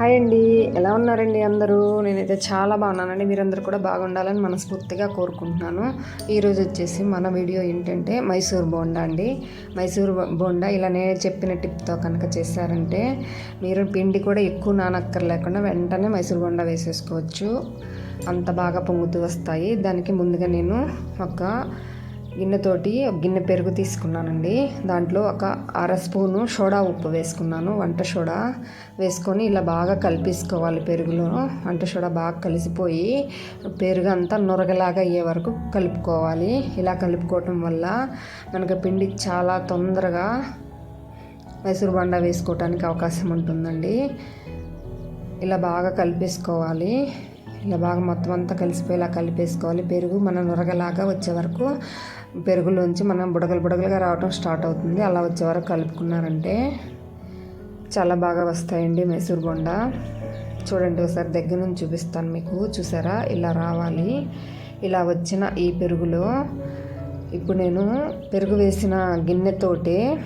Hi అండి. ఎలా ఉన్నారండి అందరూ? నేనైతే చాలా బాగున్నానండి. మీరందరూ కూడా బాగుండాలని మనస్ఫూర్తిగా కోరుకుంటున్నాను. ఈరోజు వచ్చేసి మన వీడియో ఏంటంటే మైసూర్ బోండా అండి. మైసూర్ బోండా ఇలా నేను చెప్పిన టిప్తో కనుక చేశారంటే మీరు పిండి కూడా ఎక్కువ నానక్కర్లేకుండా వెంటనే మైసూర్ బోండా వేసేసుకోవచ్చు. అంత బాగా పొంగుతూ వస్తాయి. దానికి ముందుగా నేను ఒక గిన్నెతోటి గిన్నె పెరుగు తీసుకున్నానండి. దాంట్లో ఒక అర స్పూను సోడా ఉప్పు వేసుకున్నాను. వంట సోడా వేసుకొని ఇలా బాగా కలిపేసుకోవాలి పెరుగులో. వంట సోడా బాగా కలిసిపోయి పెరుగు అంతా నొరగలాగా అయ్యే వరకు కలుపుకోవాలి. ఇలా కలుపుకోవటం వల్ల మనకు పిండి చాలా తొందరగా మైసూరు బండ వేసుకోవటానికి అవకాశం ఉంటుందండి. ఇలా బాగా కలిపేసుకోవాలి. ఇలా బాగా మొత్తం అంతా కలిసిపోయేలా కలిపేసుకోవాలి. పెరుగు మనం నురగలాగా వచ్చే వరకు పెరుగులోంచి మనం బుడగలు బుడగలుగా రావడం స్టార్ట్ అవుతుంది. అలా వచ్చే వరకు కలుపుకున్నారంటే చాలా బాగా వస్తాయండి మైసూర్ బొండ. చూడండి ఒకసారి దగ్గర నుంచి చూపిస్తాను మీకు. చూసారా? ఇలా రావాలి. ఇలా వచ్చిన ఈ పెరుగులో ఇప్పుడు నేను పెరుగు వేసిన గిన్నెతోటి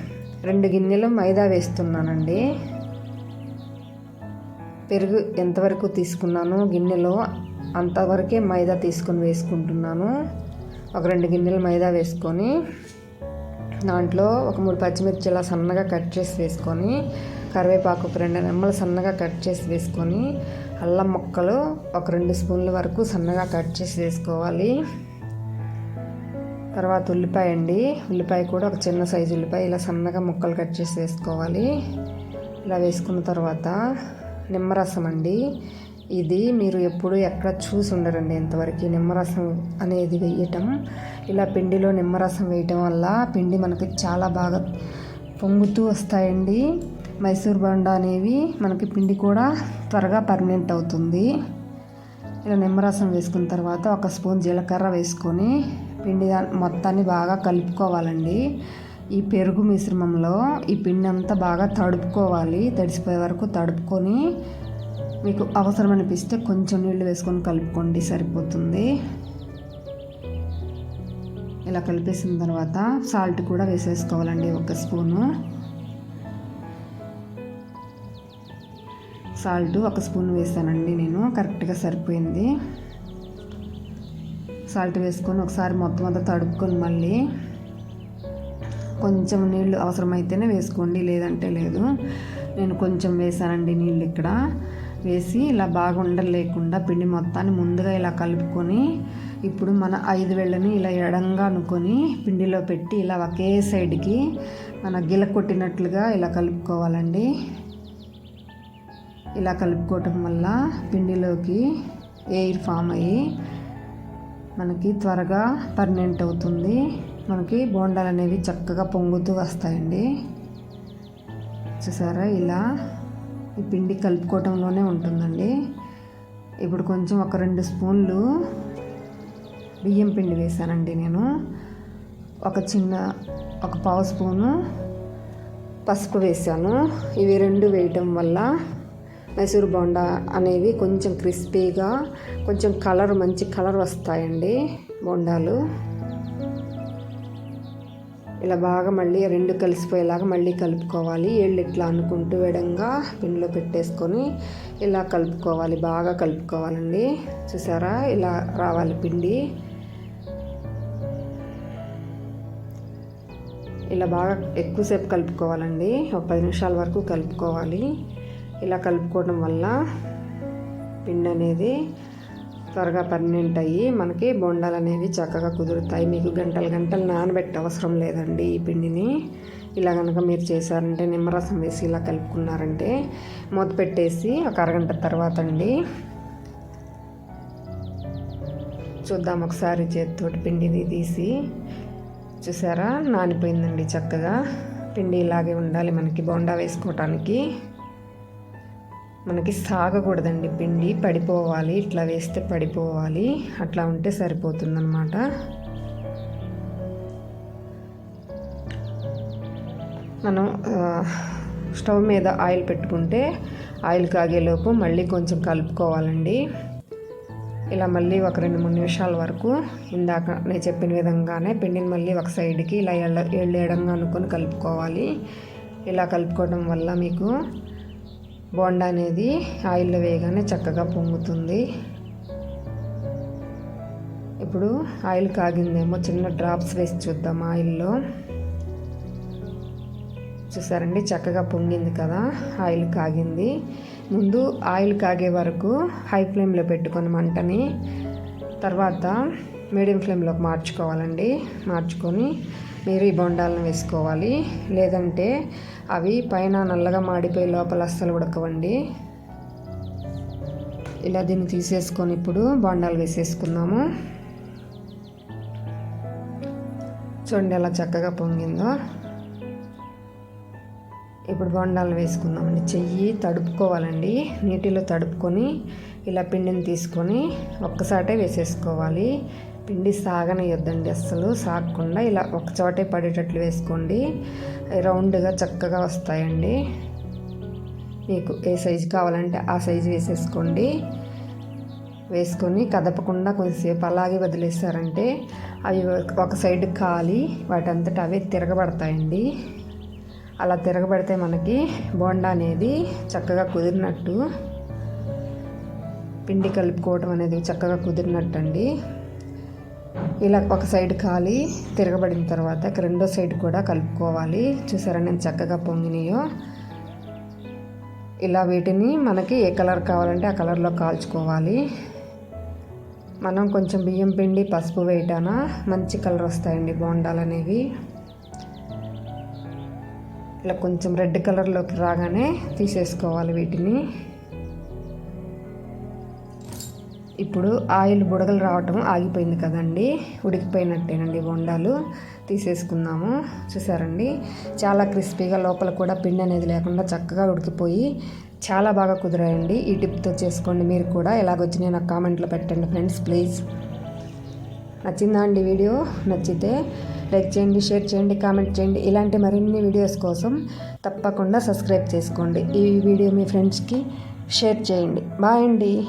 రెండు గిన్నెలు మైదా వేస్తున్నానండి. పెరుగు ఎంతవరకు తీసుకున్నాను గిన్నెలో అంతవరకే మైదా తీసుకొని వేసుకుంటున్నాను. ఒక రెండు గిన్నెలు మైదా వేసుకొని దాంట్లో ఒక మూడు పచ్చిమిర్చి ఇలా సన్నగా కట్ చేసి వేసుకొని కరివేపాకు ఒక రెండు నెమ్మలు సన్నగా కట్ చేసి వేసుకొని అల్లం ముక్కలు ఒక రెండు స్పూన్ల వరకు సన్నగా కట్ చేసి వేసుకోవాలి. తర్వాత ఉల్లిపాయ అండి. ఉల్లిపాయ కూడా ఒక చిన్న సైజు ఉల్లిపాయ. ఇలా సన్నగా ముక్కలు కట్ చేసి వేసుకోవాలి. ఇలా వేసుకున్న తర్వాత నిమ్మరసం అండి. ఇది మీరు ఎప్పుడు ఎక్కడ చూసి ఉండరండి ఇంతవరకు నిమ్మరసం అనేది వేయటం. ఇలా పిండిలో నిమ్మరసం వేయటం వల్ల పిండి మనకి చాలా బాగా పొంగుతూ వస్తాయండి. మైసూర్ బండ అనేవి మనకి పిండి కూడా త్వరగా పర్మనెంట్ అవుతుంది. ఇలా నిమ్మరసం వేసుకున్న తర్వాత ఒక స్పూన్ జీలకర్ర వేసుకొని పిండి మొత్తాన్ని బాగా కలుపుకోవాలండి. ఈ పెరుగు మిశ్రమంలో ఈ పిండి అంతా బాగా తడుపుకోవాలి. తడిసిపోయే వరకు తడుపుకొని మీకు అవసరం అనిపిస్తే కొంచెం నీళ్ళు వేసుకొని కలుపుకోండి సరిపోతుంది. ఇలా కలిపేసిన తర్వాత సాల్ట్ కూడా వేసేసుకోవాలండి ఒక స్పూను. సాల్ట్ ఒక స్పూన్ వేసానండి నేను కరెక్ట్గా సరిపోయింది. సాల్ట్ వేసుకొని ఒకసారి మొత్తం అంతా తడుపుకొని మళ్ళీ కొంచెం నీళ్ళు అవసరమైతేనే వేసుకోండి లేదంటే లేదు. నేను కొంచెం వేసానండి నీళ్ళు ఇక్కడ. వేసి ఇలా బాగా ఉండలేకుండా పిండి మొత్తాన్ని ముందుగా ఇలా కలుపుకొని ఇప్పుడు మన ఐదు వేళ్ళని ఇలా ఎడంగా అనుకొని పిండిలో పెట్టి ఇలా ఒకే సైడ్కి మన గిల కొట్టినట్లుగా ఇలా కలుపుకోవాలండి. ఇలా కలుపుకోవటం వల్ల పిండిలోకి ఎయిర్ ఫామ్ అయ్యి మనకి త్వరగా పర్మనెంట్ అవుతుంది. మనకి బోండాలు అనేవి చక్కగా పొంగుతూ వస్తాయండి. చూసారా? ఇలా ఈ పిండి కలుపుకోవటంలోనే ఉంటుందండి. ఇప్పుడు కొంచెం ఒక రెండు స్పూన్లు బియ్యం పిండి వేసానండి నేను. ఒక చిన్న ఒక పావు స్పూను పసుపు వేసాను ఇవి రెండు వేయటం వల్ల మైసూర్ బోండా అనేవి కొంచెం క్రిస్పీగా కొంచెం కలర్ మంచి కలర్ వస్తాయండి బోండాలు. ఇలా బాగా మళ్ళీ రెండు కలిసిపోయేలాగా మళ్ళీ కలుపుకోవాలి. ఏళ్ళు ఇట్లా అనుకుంటూ విడంగా పిండిలో పెట్టేసుకొని ఇలా కలుపుకోవాలి. బాగా కలుపుకోవాలండి. చూసారా? ఇలా రావాలి పిండి. ఇలా బాగా ఎక్కువసేపు కలుపుకోవాలండి. ఒక పది నిమిషాల వరకు కలుపుకోవాలి. ఇలా కలుపుకోవడం వల్ల పిండి అనేది త్వరగా పర్మనెంట్ అయ్యి మనకి బొండాలు అనేవి చక్కగా కుదురుతాయి. మీకు గంటలు గంటలు నానబెట్టే అవసరం లేదండి ఈ పిండిని. ఇలా కనుక మీరు చేశారంటే నిమ్మరసం వేసి ఇలా కలుపుకున్నారంటే మూత పెట్టేసి ఒక అరగంట తర్వాత అండి చూద్దాం ఒకసారి చేతితోటి పిండిని తీసి. చూసారా? నానిపోయిందండి చక్కగా. పిండి ఇలాగే ఉండాలి మనకి బొండా వేసుకోవటానికి మనకి సాగకూడదండి. పిండి పడిపోవాలి. ఇట్లా వేస్తే పడిపోవాలి. అట్లా ఉంటే సరిపోతుందన్నమాట. మనం స్టవ్ మీద ఆయిల్ పెట్టుకుంటే ఆయిల్ కాగేలోపు మళ్ళీ కొంచెం కలుపుకోవాలండి. ఇలా మళ్ళీ ఒక రెండు మూడు నిమిషాల వరకు ఇందాక నేను చెప్పిన విధంగానే పిండిని మళ్ళీ ఒక సైడ్కి ఇలా ఎళ్ళ ఎళ్ళేయడంగా అనుకొని కలుపుకోవాలి. ఇలా కలుపుకోవడం వల్ల మీకు బోండా అనేది ఆయిల్లో వేయగానే చక్కగా పొంగుతుంది. ఇప్పుడు ఆయిల్ కాగిందేమో చిన్న డ్రాప్స్ వేసి చూద్దాం ఆయిల్లో. చూసారండి? చక్కగా పొంగింది కదా? ఆయిల్ కాగింది. ముందు ఆయిల్ కాగే వరకు హై ఫ్లేమ్లో పెట్టుకొని మంటని తర్వాత మీడియం ఫ్లేమ్లోకి మార్చుకోవాలండి. మార్చుకొని మీరు ఈ బొండాలను వేసుకోవాలి. లేదంటే అవి పైన నల్లగా మాడిపోయి లోపల అస్సలు ఉడకవండి. ఇలా దీన్ని తీసేసుకొని ఇప్పుడు బొండాలు వేసేసుకుందాము. చూడండి ఎలా చక్కగా పొంగిందో. ఇప్పుడు బొండాలు వేసుకుందామండి. చెయ్యి తడుపుకోవాలండి. నీటిలో తడుపుకొని ఇలా పిండిని తీసుకొని ఒక్కసాటే వేసేసుకోవాలి. పిండి సాగనియొద్దండి అస్సలు సాగకుండా ఇలా ఒక చోటే పడేటట్లు వేసుకోండి. రౌండ్గా చక్కగా వస్తాయండి. మీకు ఏ సైజు కావాలంటే ఆ సైజు వేసేసుకోండి. వేసుకొని కదపకుండా కొద్దిసేపు అలాగే వదిలేసారంటే అవి ఒక సైడ్ కాలి వాటంతట అవే తిరగబడతాయండి. అలా తిరగబడితే మనకి బోండా అనేది చక్కగా కుదిరినట్టు పిండి కలుపుకోవటం అనేది చక్కగా కుదిరినట్టు అండి ఇలా ఒక సైడ్ ఖాళీ తిరగబడిన తర్వాత రెండో సైడ్ కూడా కలుపుకోవాలి. చూసారా నేను చక్కగా పొంగినాయో? ఇలా వీటిని మనకి ఏ కలర్ కావాలంటే ఆ కలర్లో కాల్చుకోవాలి. మనం కొంచెం బియ్యం పిండి పసుపు వేయటాన మంచి కలర్ వస్తాయండి బోండాలు అనేవి ఇలా కొంచెం రెడ్ కలర్లోకి రాగానే తీసేసుకోవాలి వీటిని. ఇప్పుడు ఆయిల్ బుడగలు రావటం ఆగిపోయింది కదండి. ఉడికిపోయినట్టేనండి బొండాలు. తీసేసుకుందాము. చూసారండి? చాలా క్రిస్పీగా లోపల కూడా పిండి అనేది లేకుండా చక్కగా ఉడికిపోయి చాలా బాగా కుదిరాయండి. ఈ టిప్తో చేసుకోండి మీరు కూడా. ఎలాగొచ్చినాయి నాకు కామెంట్లో పెట్టండి ఫ్రెండ్స్ ప్లీజ్. నచ్చిందా అండి వీడియో? నచ్చితే లైక్ చేయండి షేర్ చేయండి కామెంట్ చేయండి. ఇలాంటి మరిన్ని వీడియోస్ కోసం తప్పకుండా సబ్స్క్రైబ్ చేసుకోండి. ఈ వీడియో మీ ఫ్రెండ్స్కి షేర్ చేయండి. బాయ్ అండి.